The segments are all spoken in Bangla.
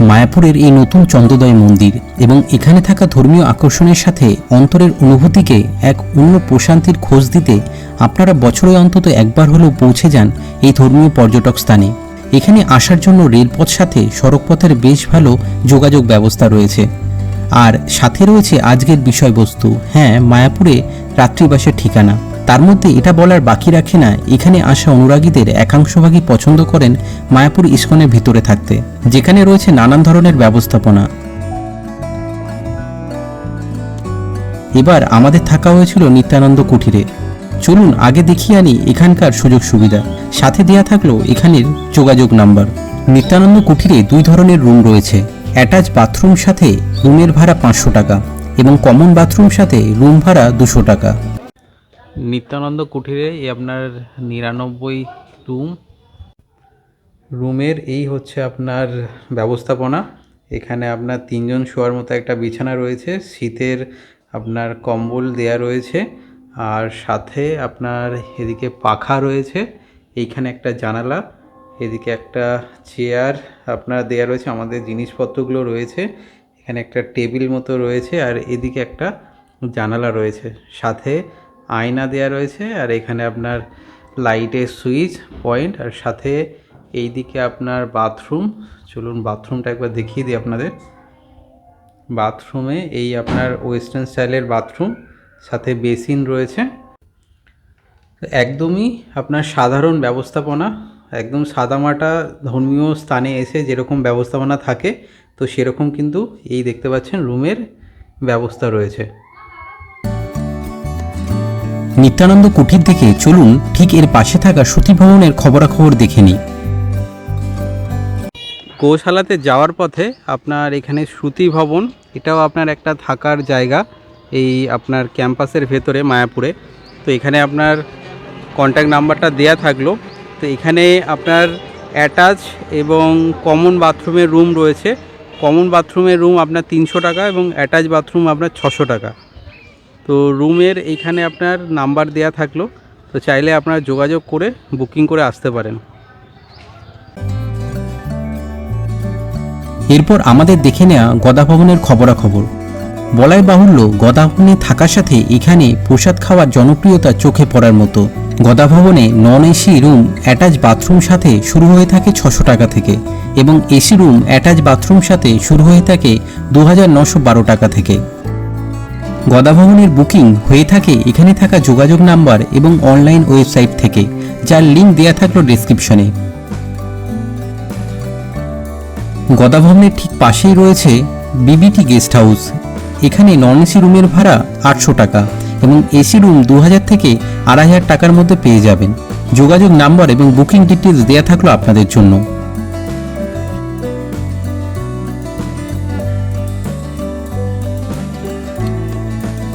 মায়াপুরের এই নতুন চন্দ্রোদয় মন্দির এবং এখানে থাকা ধর্মীয় আকর্ষণের সাথে অন্তরের অনুভূতিকে এক অন্য প্রশান্তির খোঁজ দিতে আপনারা বছরে অন্তত একবার হলেও পৌঁছে যান এই ধর্মীয় পর্যটক স্থানে। এখানে আসার জন্য রেলপথ সাথে সড়কপথের বেশ ভালো যোগাযোগ ব্যবস্থা রয়েছে। আর সাথে রয়েছে আজকের বিষয়বস্তু। হ্যাঁ মায়াপুরে রাত্রিবাসের ঠিকানা। তার মধ্যে এটা বলার বাকি রাখে না, এখানে আসা অনুরাগীদের একাংশভাগই পছন্দ করেন মায়াপুর ইস্কনের ভিতরে থাকতে, যেখানে রয়েছে নানান ধরনের ব্যবস্থাপনা। এবার আমাদের থাকা হয়েছিল নিত্যানন্দ কুঠিরে। চলুন আগে দেখিয়ে আনি এখানকার সুযোগ সুবিধা। সাথে দেয়া থাকল এখানের যোগাযোগ নাম্বার। নিত্যানন্দ কুঠিরে দুই ধরনের রুম রয়েছে। অ্যাটাচ বাথরুম সাথে রুমের ভাড়া পাঁচশো টাকা এবং কমন বাথরুম সাথে রুম ভাড়া দুশো টাকা। নিত্যানন্দ কুঠিরে এই আপনার নিরানব্বই রুম। রুমের এই হচ্ছে আপনার ব্যবস্থাপনা। এখানে আপনার তিনজন শোয়ার মতো একটা বিছানা রয়েছে। শীতের আপনার কম্বল দেয়া রয়েছে। আর সাথে আপনার এদিকে পাখা রয়েছে। এইখানে একটা জানালা, এদিকে একটা চেয়ার আপনার দেয়া রয়েছে। আমাদের জিনিসপত্রগুলো রয়েছে। এখানে একটা টেবিল মতো রয়েছে। আর এদিকে একটা জানালা রয়েছে। সাথে আয়না দেয়া রয়েছে আর এখানে আপনার লাইটের সুইচ পয়েন্ট আর সাথে এই দিকে আপনার বাথরুম। চলুন বাথরুমটা একবার দেখিয়ে দিই আপনাদের। বাথরুমে এই আপনার ওয়েস্টার্ন স্টাইলের বাথরুম, সাথে বেসিন রয়েছে। একদমই আপনার সাধারণ ব্যবস্থাপনা, একদম সাদামাটা ধর্মীয় স্থানে এসে যেরকম ব্যবস্থাপনা থাকে, তো সেরকম কিন্তু এই দেখতে পাচ্ছেন রুমের ব্যবস্থা রয়েছে। নিত্যানন্দ কুঠির থেকে চলুন, ঠিক এর পাশে থাকা সতী ভবনের খবরাখবর দেখে নিই। গোশালাতে যাওয়ার পথে আপনার এখানে শ্রুতি ভবন এটাও আপনার একটা থাকার জায়গা, এই আপনার ক্যাম্পাসের ভেতরে, মায়াপুরে। তো এখানে আপনার কন্ট্যাক্ট নাম্বারটা দেয়া থাকল। তো এখানে আপনার অ্যাটাচ এবং কমন বাথরুমের রুম রয়েছে। কমন বাথরুমের রুম আপনার তিনশো টাকা এবং অ্যাটাচ বাথরুম আপনার ছশো টাকা। তো রুমের এইখানে আপনার নাম্বার দেয়া থাকল, তো চাইলে আপনারা যোগাযোগ করে বুকিং করে আসতে পারেন। এরপর আমাদের দেখে নেওয়া গদা ভবনের খবরাখবর। বলাই বাহুল্য গদা ভবনে থাকার সাথে এখানে প্রসাদ খাওয়ার জনপ্রিয়তা চোখে পড়ার মতো। গদা ভবনে non AC room, attach bathroom সাথে শুরু হয়ে থাকে ছশো টাকা থেকে এবং এসি রুম, অ্যাটাচ বাথরুম সাথে শুরু হয়ে থাকে দু টাকা থেকে। গদা ভবনের বুকিং হয়ে থাকে এখানে থাকা যোগাযোগ নাম্বার এবং অনলাইন ওয়েবসাইট থেকে, যার লিঙ্ক দেওয়া থাকল ডেসক্রিপশনে। গদা ভবনের ঠিক পাশেই রয়েছে বিবিটি গেস্ট হাউস। এখানে নন এসি রুমের ভাড়া আটশো টাকা এবং এসি রুম দু হাজার থেকে আড়াই হাজার টাকার মধ্যে পেয়ে যাবেন। যোগাযোগ নাম্বার এবং বুকিং ডিটেলস দেওয়া থাকল আপনাদের জন্য।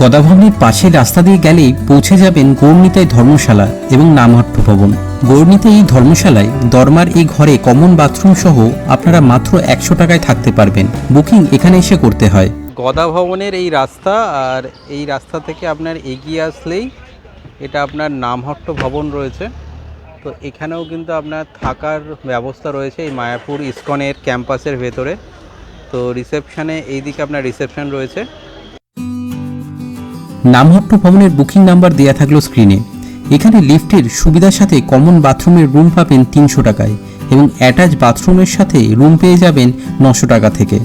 গদাভবনের পাশে রাস্তা দিয়ে গেলেই পৌঁছে যাবেন গৌরনীতায় ধর্মশালা এবং নামহট্ট ভবন। গৌরনীতে এই ধর্মশালায় দরমার এই ঘরে কমন বাথরুম সহ আপনারা মাত্র একশো টাকায় থাকতে পারবেন। বুকিং এখানে এসে করতে হয়। গদা ভবনের এই রাস্তা আর এই রাস্তা থেকে আপনার এগিয়ে আসলেই এটা আপনার নামহট্ট ভবন রয়েছে। তো এখানেও কিন্তু আপনার থাকার ব্যবস্থা রয়েছে এই মায়াপুর ইসকনের ক্যাম্পাসের ভেতরে। তো রিসেপশনে এইদিকে আপনার রিসেপশন রয়েছে। নামহট্ট ভবনের বুকিং নাম্বার দেয়া থাকল স্ক্রিনে। এখানে লিফটের সুবিধার সাথে কমন বাথরুমের রুম পাবেন তিনশো টাকায় এবং অ্যাটাচ বাথরুমের সাথে রুম পেয়ে যাবেন নশো টাকা থেকে।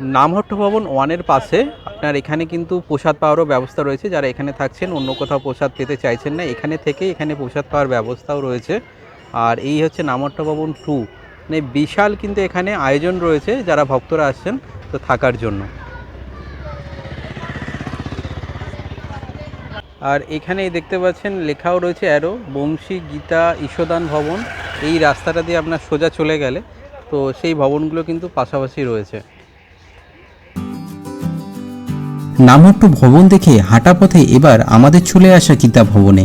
নামহট্ট ভবন ওয়ানের পাশে। আপনার এখানে কিন্তু প্রসাদ পাওয়ারও ব্যবস্থা রয়েছে। যারা এখানে থাকছেন, অন্য কোথাও প্রসাদ পেতে চাইছেন না। এখানে থেকে এখানে প্রসাদ পাওয়ার ব্যবস্থাও রয়েছে। আর এই হচ্ছে নামহট্ট ভবন টু। মানে বিশাল কিন্তু এখানে আয়োজন রয়েছে, যারা ভক্তরা আসছেন তো থাকার জন্য। আর এখানেই দেখতে পাচ্ছেন লেখাও রয়েছে অ্যারো বংশী, গীতা ঈশদান ভবন। এই রাস্তাটা দিয়ে আপনার সোজা চলে গেলে তো সেই ভবনগুলো কিন্তু পাশাপাশি রয়েছে। নামহট্ট ভবন দেখে হাঁটা পথে এবার আমাদের চলে আসা গীতা ভবনে।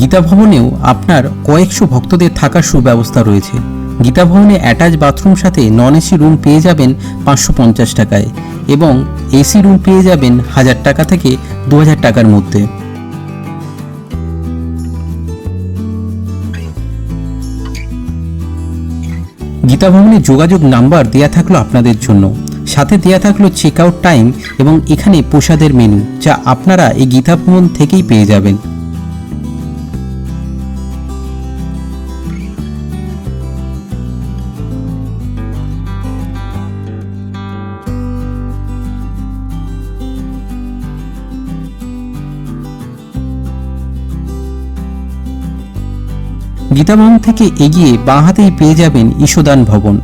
গীতা ভবনেও আপনার কয়েকশো ভক্তদের থাকার সুব্যবস্থা রয়েছে। গীতা ভবনে অ্যাটাচ বাথরুম সাথে নন এসি রুম পেয়ে যাবেন পাঁচশো পঞ্চাশ টাকায় এবং এসি রুম পেয়ে যাবেন হাজার টাকা থেকে দু হাজার টাকার মধ্যে। গীতা ভবনের যোগাযোগ নাম্বার দেয়া থাকল আপনাদের জন্য। সাথে দেয়া থাকল চেক আউট টাইম এবং এখানে প্রসাদের মেনু যা আপনারা এই গীতা ভবন থেকেই পেয়ে যাবেন। গীতা ভবন থেকে এগিয়ে বাঁ হাতেই পেয়ে যাবেন ঈশদান ভবন।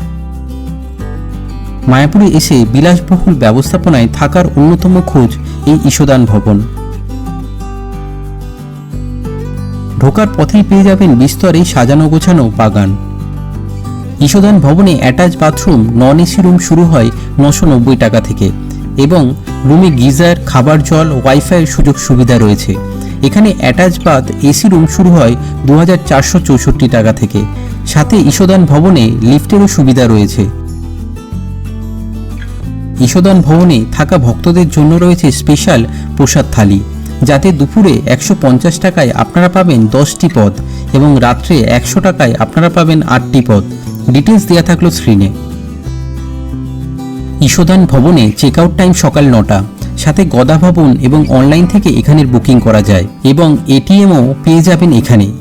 মায়াপুরে এসে বিলাসবহুল ব্যবস্থাপনায় থাকার অন্যতম খোঁজ এই ঈশদান ভবন। ঢোকার পথেই পেয়ে যাবেন বিস্তরে সাজানো গোছানো বাগান। ঈশদান ভবনে attach bathroom non AC room শুরু হয় নশো নব্বই টাকা থেকে এবং রুমে গিজার, খাবার জল, ওয়াইফাইয়ের সুযোগ সুবিধা রয়েছে। এখানে অ্যাটাচ বাথ এসি রুম শুরু হয় দু হাজার চারশো চৌষট্টি টাকা থেকে। সাথে ঈশদান ভবনে লিফটেরও সুবিধা রয়েছে। ঈশদান ভবনে থাকা ভক্তদের জন্য রয়েছে স্পেশাল প্রসাদ থালি, যাতে দুপুরে একশো পঞ্চাশ টাকায় আপনারা পাবেন দশটি পদ এবং রাত্রে একশো টাকায় আপনারা পাবেন আটটি পদ। ডিটেলস দেওয়া থাকল স্ক্রিনে ঈশদান ভবনে চেক আউট টাইম সকাল নটা। সাথে গদা ভবন এবং অনলাইন থেকে এখানের বুকিং করা যায় এবং এটিএমও পেয়ে যাবেন এখানে।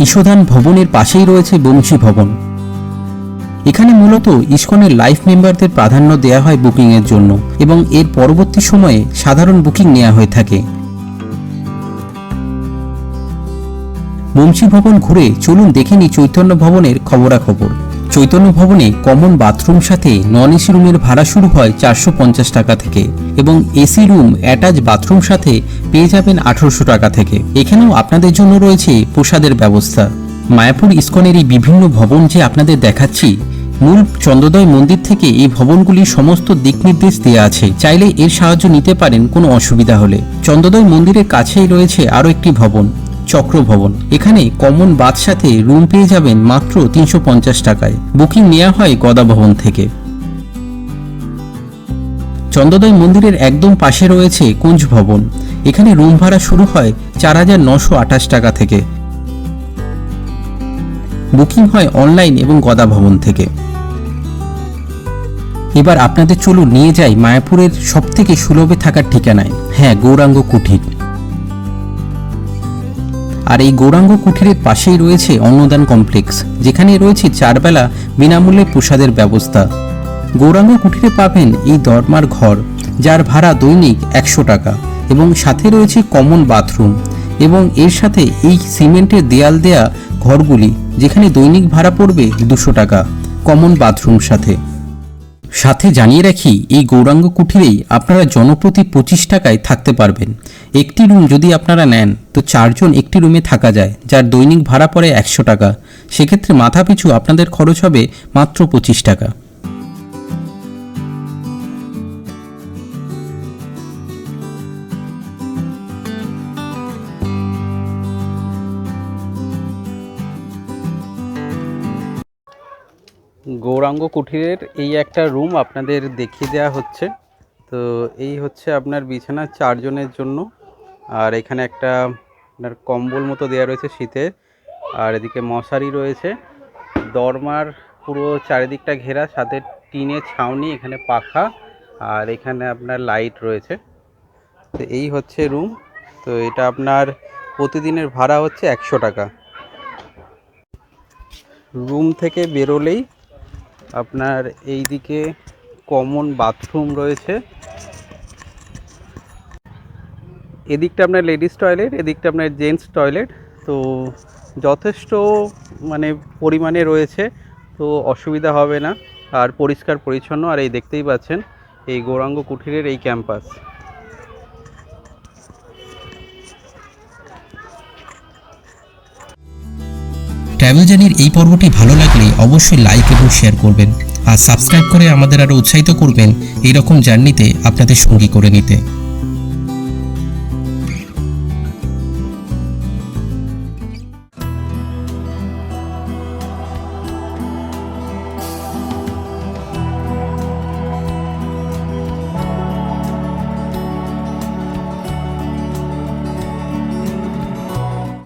ঈশদান ভবনের পাশেই রয়েছে বংশী ভবন। এখানে মূলত ইসকনের লাইফ মেম্বারদের প্রাধান্য দেওয়া হয় বুকিংয়ের জন্য এবং এর পরবর্তী সময়ে সাধারণ বুকিং নেওয়া হয়ে থাকে। বংশী ভবন ঘুরে চলুন দেখে চৈতন্য ভবনের খবরাখবর। চৈতন্য ভবনে কমন বাথরুম সাথে নন এসি রুমের ভাড়া শুরু হয় চারশো পঞ্চাশ টাকা থেকে এবং এসি রুম অ্যাটাচ বাথরুম সাথে পেয়ে যাবেন আঠারোশো টাকা থেকে। এখানেও আপনাদের জন্য রয়েছে প্রসাদের ব্যবস্থা। মায়াপুর ইস্কনের এই বিভিন্ন ভবন যে আপনাদের দেখাচ্ছি, মূল চন্দ্রোদয় মন্দির থেকে এই ভবনগুলির সমস্ত দিক নির্দেশ দেওয়া আছে। চাইলে এর সাহায্য নিতে পারেন, কোনো অসুবিধা হলে। চন্দ্রোদয় মন্দিরের কাছেই রয়েছে আরও একটি ভবন। চক্র ভবন এখানে কমন বাথ সাথে রুম পেয়ে যাবেন মাত্র তিনশো পঞ্চাশ টাকায়। বুকিং নেওয়া হয় গদা ভবন থেকে। চন্দ্রোদয় মন্দিরের একদম পাশে রয়েছে কুঞ্জ ভবন এখানে রুম ভাড়া শুরু হয় চার হাজার নশো আঠাশ টাকা থেকে। বুকিং হয় অনলাইন এবং গদা ভবন থেকে। এবার আপনাদের চলুন নিয়ে যাই মায়াপুরের সব থেকে সুলভে থাকার ঠিকানায়। হ্যাঁ গৌরাঙ্গ কুঠির। আর এই গৌরাঙ্গ কুঠিরের পাশেই রয়েছে অন্নদান কমপ্লেক্স, যেখানে রয়েছে চারবেলা বিনামূল্যে প্রসাদের ব্যবস্থা। গৌরাঙ্গ কুঠিরে পাবেন এই দরমার ঘর, যার ভাড়া দৈনিক একশো টাকা, এবং সাথে রয়েছে কমন বাথরুম, এবং এর সাথে এই সিমেন্টের দেয়াল দেয়া ঘরগুলি, যেখানে দৈনিক ভাড়া পড়বে দুশো টাকা, কমন বাথরুম সাথে। সাথে জানিয়ে রাখি, এই গৌরাঙ্গ কুঠিরেই আপনারা জনপ্রতি পঁচিশ টাকায় থাকতে পারবেন। একটি রুম যদি আপনারা নেন, তো চারজন একটি রুমে থাকা যায়, যার দৈনিক ভাড়া পড়ে একশো টাকা। সেক্ষেত্রে মাথাপিছু আপনাদের খরচ হবে মাত্র পঁচিশ টাকা। গৌরাঙ্গ কুঠিরের এই একটা রুম আপনাদের দেখিয়ে দেওয়া হচ্ছে। তো এই হচ্ছে আপনার বিছানা চারজনের জন্য। আর এখানে একটা আপনার কম্বল মতো দেওয়া রয়েছে শীতের আর এদিকে মশারি রয়েছে। দরমার পুরো চারিদিকটা ঘেরা, সাথে টিনের ছাউনি, এখানে পাখা, আর এখানে আপনার লাইট রয়েছে। তো এই হচ্ছে রুম। তো এটা আপনার প্রতিদিনের ভাড়া হচ্ছে একশো টাকা। রুম থেকে বেরোলেই আপনার এই দিকে কমন বাথরুম রয়েছে। এদিকটা আপনার লেডিস টয়লেট এদিকটা আপনার জেন্টস টয়লেট তো যথেষ্ট মানে পরিমাণে রয়েছে, তো অসুবিধা হবে না। আর পরিষ্কার পরিচ্ছন্ন আর এই দেখতেই পাচ্ছেন, এই গৌরাঙ্গ কুঠিরের এই ক্যাম্পাস ট্রাভেল জার্নির এই পর্বটি ভালো লাগলে অবশ্যই লাইক এবং শেয়ার করবেন। আর সাবস্ক্রাইব করে আমাদের আরও উৎসাহিত করবেন এই রকম জার্নিতে আপনাদের সঙ্গী করে নিতে।